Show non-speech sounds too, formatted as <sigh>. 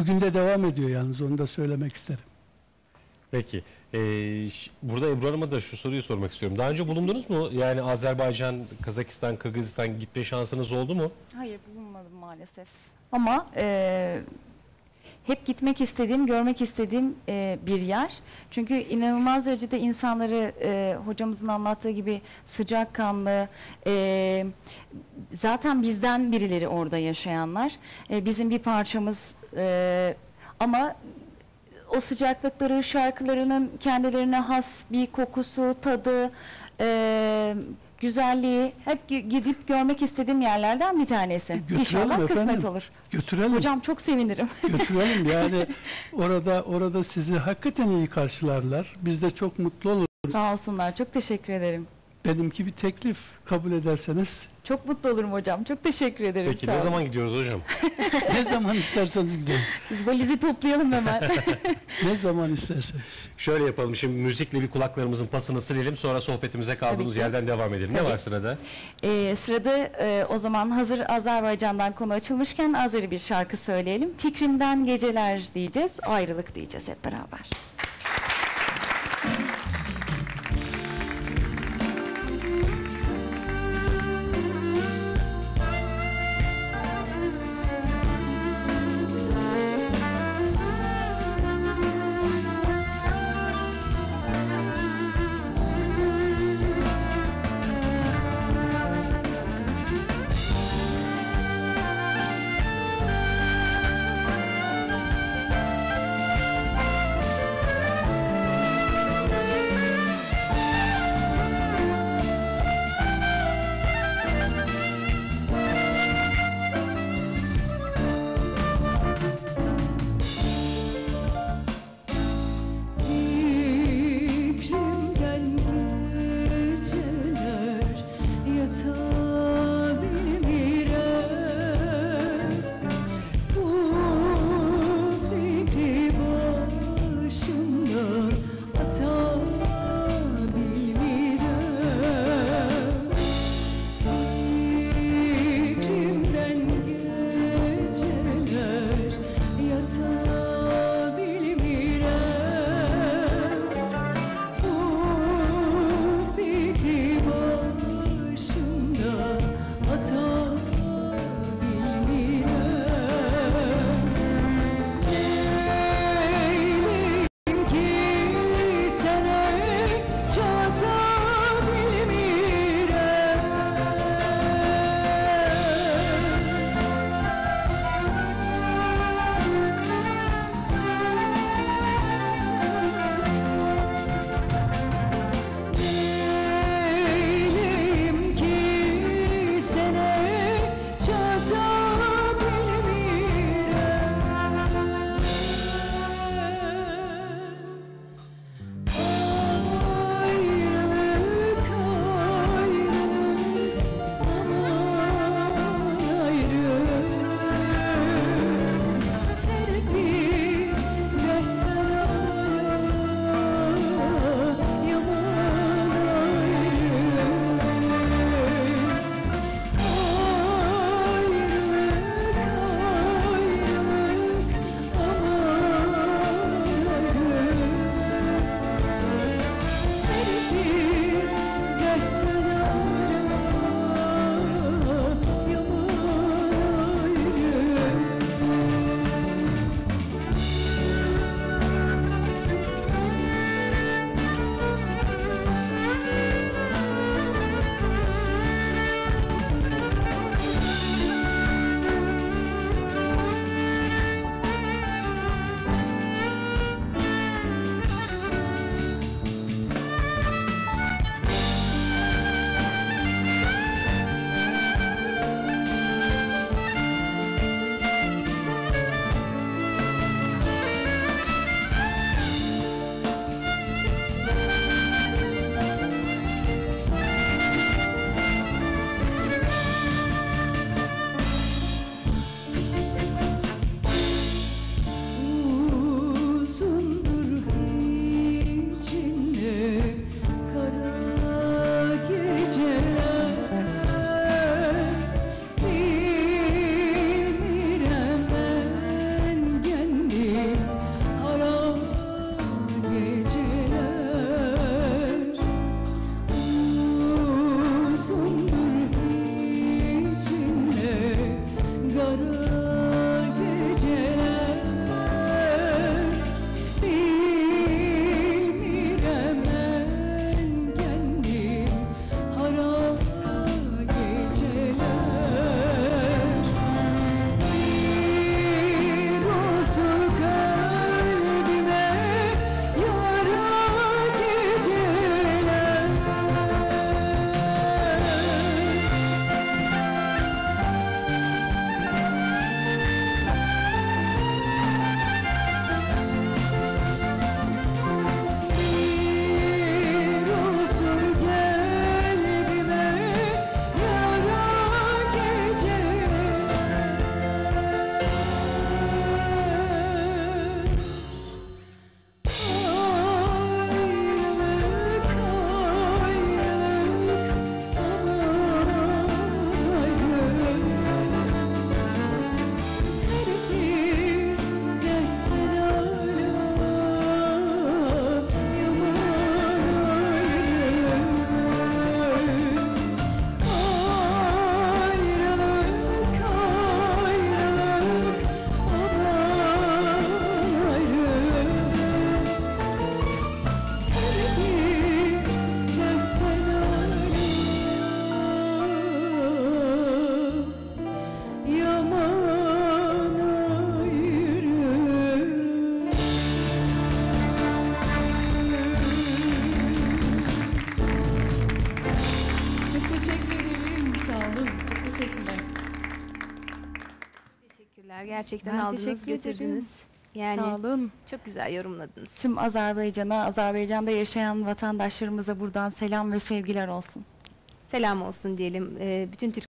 Bugün de devam ediyor yalnız onu da söylemek isterim. Peki. Ee, burada Ebru Hanım'a da şu soruyu sormak istiyorum. Daha önce bulundunuz mu? Yani Azerbaycan, Kazakistan, Kırgızistan gitme şansınız oldu mu? Hayır bulunmadım maalesef. Ama e, hep gitmek istediğim, görmek istediğim e, bir yer. Çünkü inanılmaz derecede insanları e, hocamızın anlattığı gibi sıcakkanlı, e, zaten bizden birileri orada yaşayanlar. E, bizim bir parçamız e, ama o sıcaklıkları, şarkılarının kendilerine has bir kokusu, tadı, e, güzelliği hep gi- gidip görmek istediğim yerlerden bir tanesi. götürelim İnşallah kısmet efendim. olur. Götürelim. Hocam çok sevinirim. götürelim yani <laughs> orada orada sizi hakikaten iyi karşılarlar. Biz de çok mutlu oluruz. Sağ olsunlar. Çok teşekkür ederim. Benimki bir teklif kabul ederseniz Çok mutlu olurum hocam. Çok teşekkür ederim. Peki Sağ ne olun. zaman gidiyoruz hocam? <laughs> ne zaman isterseniz gidelim. Biz valizi toplayalım hemen. <laughs> Ne zaman isterseniz. Şöyle yapalım şimdi müzikle bir kulaklarımızın pasını silelim sonra sohbetimize kaldığımız yerden devam edelim. Ne Tabii. var sırada? Ee, sırada e, o zaman hazır Azerbaycan'dan konu açılmışken Azeri bir şarkı söyleyelim. Fikrimden geceler diyeceğiz, ayrılık diyeceğiz hep beraber. Gerçekten Ben aldınız teşekkür ederim. götürdünüz. Yani Sağ olun. çok güzel yorumladınız. Tüm Azerbaycan'a, Azerbaycan'da yaşayan vatandaşlarımıza buradan selam ve sevgiler olsun. Selam olsun diyelim. Ee, bütün Türk